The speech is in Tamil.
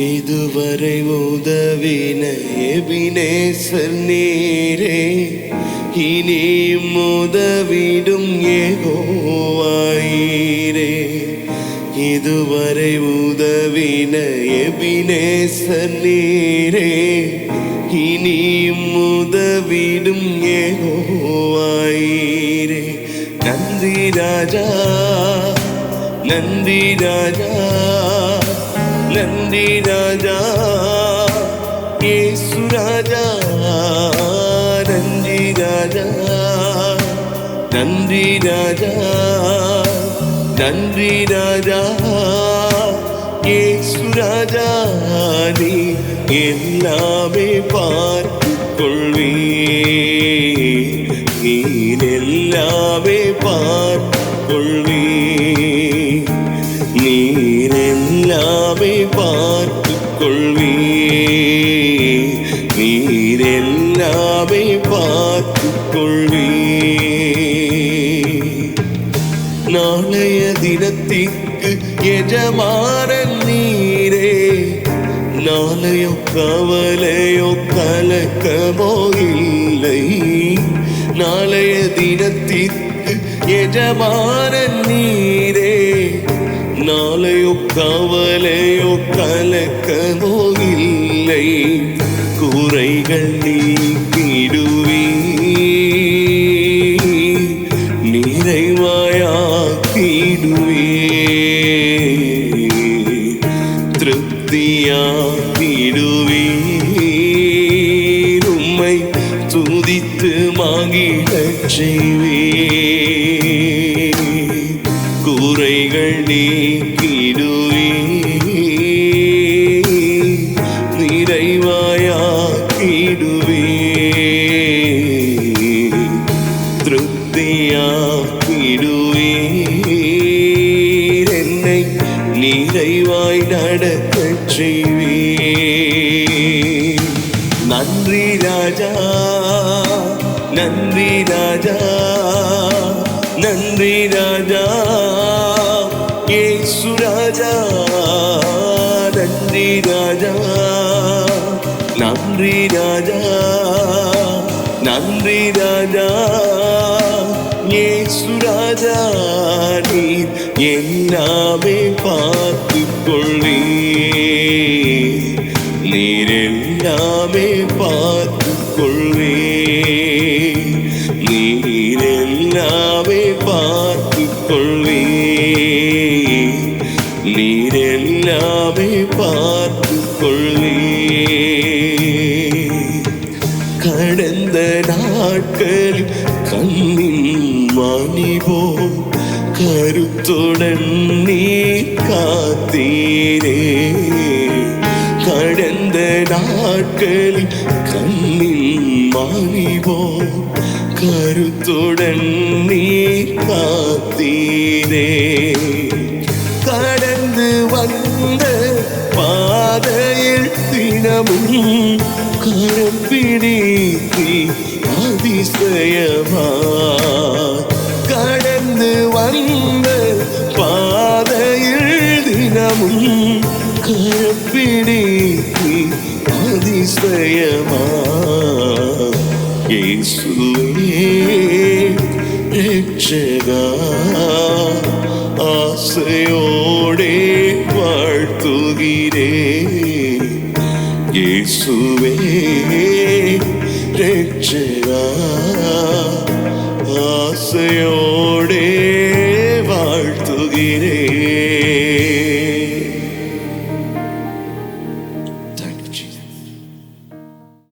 இதுவரை உதவின எபினேசர் நீரே இனியும் உதவிடும் ஏகோவாயிரே இதுவரை உதவின எபினேசர் நீரே இனியும் உதவிடும் ஏகோவாயிரே நன்றி ராஜா நன்றி ராஜா நன்றி ராஜா. ஏசு ராஜா நன்றி ராஜா. நன்றி ராஜா நன்றி ராஜா. ஏசு ராஜா நீ எல்லாமே பார்த்து கொள்வே நீ எல்லாமே பார்த்து கொள்வே நீர் எல்லாமே பார்த்து கொள்வே நீர் எல்லாமே பார்த்து கொள்வே நாளைய தினத்திற்கு எஜமான நீரே. நாளையோ கவலையோ கலக்கமோ இல்லை. நாளைய தினத்திற்கு எஜமான நீரே. நாளையோ கவலையோ கலக்கமோ இல்லை. குறைகள் நீக்கிடுவே நிறைவாயாக்கிடுவே திருப்தியாக்கிடுவே സ്തുതിത്ത് മാങ്ങിടച്ചെയ്വേ കുറൈകൾ നീക്കിടുവേ നിറവായാക്കിടുവേ തൃപ്തിയാക്കിടുവേ എന്നെ നിറവായി നടക്കച്ചെയ്വേ நன்றி ராஜா நன்றி ராஜா ஏசு ராஜா நன்றி ராஜா நன்றி ராஜா நன்றி ராஜா ஏசு ராஜா நீர் எல்லாமே பார்த்து கொள்வே நீர் எல்லாமே பார்த்து கொள்வே பார்த்து கொள்வே நீர் எல்லாமே பார்த்து கொள்வே கடந்த நாட்களில் கண்ணின் மணிவோ கருத்துடன் நீ காத்தீரே கடந்த நாட்களில் கண்ணின் மணிவோ கருத்துடன் நீ காத்தீரே. கடந்து வந்த பாதையில் தினமும் கரம்பிடித்தி அதிசயமா. கடந்து வந்த பாதையில் தினமும் கரம்பிடித்தி அதிசயமா. இயேசுவே ரட்சகா ஆசையோடே வாழ்த்துகிறே இயேசுவே ரட்சகா ஆசையோடே வாழ்த்துகிறே